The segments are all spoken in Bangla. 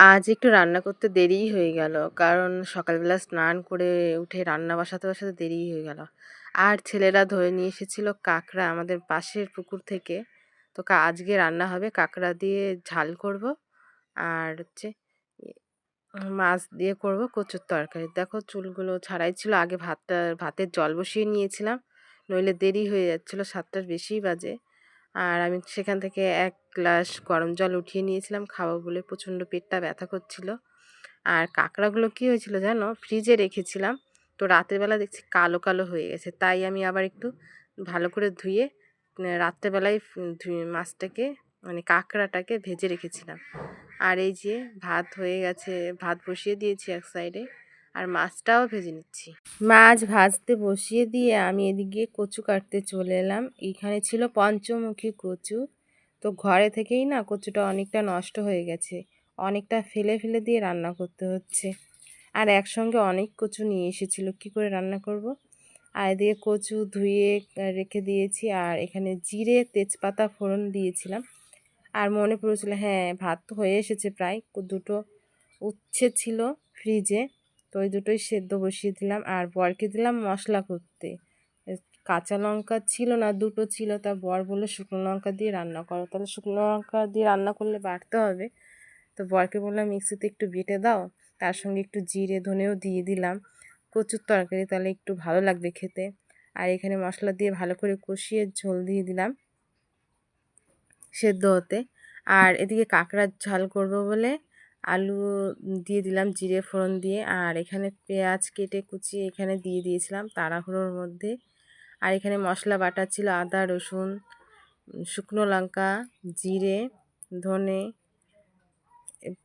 আজ একটু রান্না করতে দেরিই হয়ে গেল। কারণ সকালবেলা স্নান করে উঠে রান্না বসাতে বসাতে দেরিই হয়ে গেল। আর ছেলেরা ধরে নিয়ে এসেছিল কাঁকড়া আমাদের পাশের পুকুর থেকে। তো আজকে রান্না হবে কাঁকড়া দিয়ে ঝাল করব আর হচ্ছে মাছ দিয়ে করব কচুর তরকারি। দেখো চুলগুলো ছাড়াই ছিল। আগে ভাতটা, ভাতের জল বসিয়ে নিয়েছিলাম। নইলে দেরি হয়ে যাচ্ছিল। সাতটার বেশিই বাজে। আর আমি সেখান থেকে এক গ্লাস গরম জল উঠিয়ে নিয়েছিলাম, খাব বলে প্রচণ্ড পেটটা ব্যথা করছিল। আর কাঁকড়াগুলো কী হয়েছিল জানো? ফ্রিজে রেখেছিলাম, তো রাতেরবেলা দেখছি কালো কালো হয়ে গেছে। তাই আমি আবার একটু ভালো করে ধুয়ে রাত্রেবেলায় ধুয়ে মাছটাকে মানে কাঁকড়াটাকে ভেজে রেখেছিলাম। আর এই যে ভাত হয়ে গেছে, ভাত বসিয়ে দিয়েছি এক সাইডে আর মাছটাও ভেজে নিচ্ছি। মাছ ভাজতে বসিয়ে দিয়ে আমি এদিকে কচু কাটতে চলে এলাম। এখানে ছিল পঞ্চমুখী কচু। তো ঘরে থেকেই না কচুটা অনেকটা নষ্ট হয়ে গেছে। অনেকটা ফেলে ফেলে দিয়ে রান্না করতে হচ্ছে। আর একসঙ্গে অনেক কচু নিয়ে এসেছিল। কি করে রান্না করব? আর এদিকে কচু ধুয়ে রেখে দিয়েছি। আর এখানে জিরে, তেজপাতা ফোড়ন দিয়েছিলাম। আর মনে পড়েছিল হ্যাঁ ভাত তো হয়ে এসেছে প্রায়। দুটো উচ্ছে ছিল ফ্রিজে। তো ওই দুটোই সেদ্ধ বসিয়ে দিলাম। আর বরকে দিলাম মশলা করতে। কাঁচা লঙ্কা ছিল না, দুটো ছিল, তা বর বলল শুকনো লঙ্কা দিয়ে রান্না করো। তাহলে শুকনো লঙ্কা দিয়ে রান্না করলে বাটতে হবে। তো বরকে বললাম, মিক্সিতে একটু বেটে দাও, তার সঙ্গে একটু জিরে, ধনেও দিয়ে দিলাম। কচুর তরকারি তাহলে একটু ভালো লাগবে খেতে। আর এখানে মশলা দিয়ে ভালো করে কষিয়ে ঝোল দিয়ে দিলাম সেদ্ধ হতে। আর এদিকে কাঁকড়ার ঝাল করব বলে আলু দিয়ে দিলাম জিরে ফোড়ন দিয়ে। আর এখানে পেঁয়াজ কেটে কুচিয়ে এখানে দিয়ে দিয়েছিলাম তাড়াহুড়োর মধ্যে। আর এখানে মশলা বাটা ছিল আদা, রসুন, শুকনো লঙ্কা, জিরে, ধনে,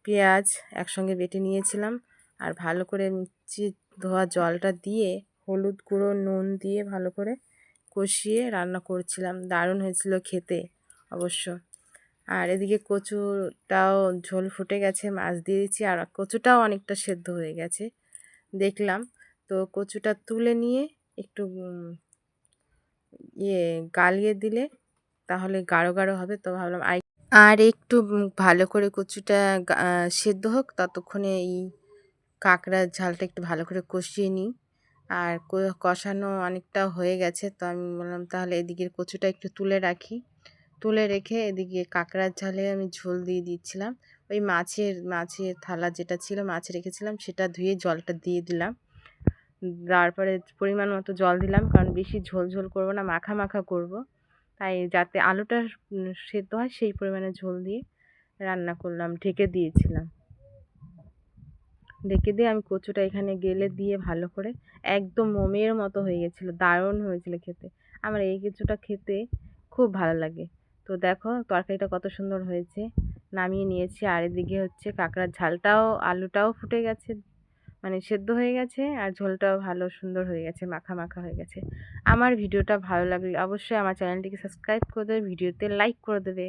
পেঁয়াজ একসঙ্গে বেটে নিয়েছিলাম। আর ভালো করে মিচি ধোয়া জলটা দিয়ে হলুদ গুঁড়ো, নুন দিয়ে ভালো করে কষিয়ে রান্না করছিলাম। দারুণ হয়েছিল খেতে অবশ্য। আর এদিকে কচুটাও ঝোল ফুটে গেছে, মাছ দিয়েছি। আর কচুটাও অনেকটা সেদ্ধ হয়ে গেছে। দেখলাম। তো কচুটা তুলে নিয়ে একটু ইয়ে গালিয়ে দিলে তাহলে গাঢ় গাঢ় হবে, তো ভাবলাম আই আর একটু ভালো করে কচুটা সেদ্ধ হোক, ততক্ষণে এই কাঁকড়ার ঝালটা একটু ভালো করে কষিয়ে নিই। আর কষানো অনেকটা হয়ে গেছে, তো আমি বললাম তাহলে এদিকের কচুটা একটু তুলে রাখি। তুলে রেখে এদিকে কাঁকড়ার ঝালে আমি ঝোল দিয়ে দিচ্ছিলাম। ওই মাছের মাছের থালা যেটা ছিল মাছ রেখেছিলাম, সেটা ধুয়ে জলটা দিয়ে দিলাম। তারপরে পরিমাণ মতো জল দিলাম, কারণ বেশি ঝোল ঝোল করব না, মাখা মাখা করব। তাই যাতে আলুটা সেদ্ধ হয়, সেই পরিমাণে ঝোল দিয়ে রান্না করলাম, ঢেকে দিয়েছিলাম। ঢেকে দিয়ে আমি কচুটা এখানে গেলে দিয়ে ভালো করে একদম মোমের মতো হয়ে গেছিল, দারুণ হয়েছিল খেতে। আমার এই কিছুটা খেতে খুব ভালো লাগে। তো দেখো তরকারিটা কত সুন্দর হয়েছে। নামিয়ে নিয়েছি, আর এদিকে হচ্ছে কাঁকড়ার ঝালটাও, আলুটাও ফুটে গেছে। মানে সেদ্ধ হয়ে গেছে আর ঝোলটাও ভালো, সুন্দর হয়ে গেছে, মাখা মাখা হয়ে গেছে। আমার ভিডিওটা ভালো লাগলে অবশ্যই আমার চ্যানেলটিকে সাবস্ক্রাইব করে দেবে, ভিডিওতে লাইক করে দেবে।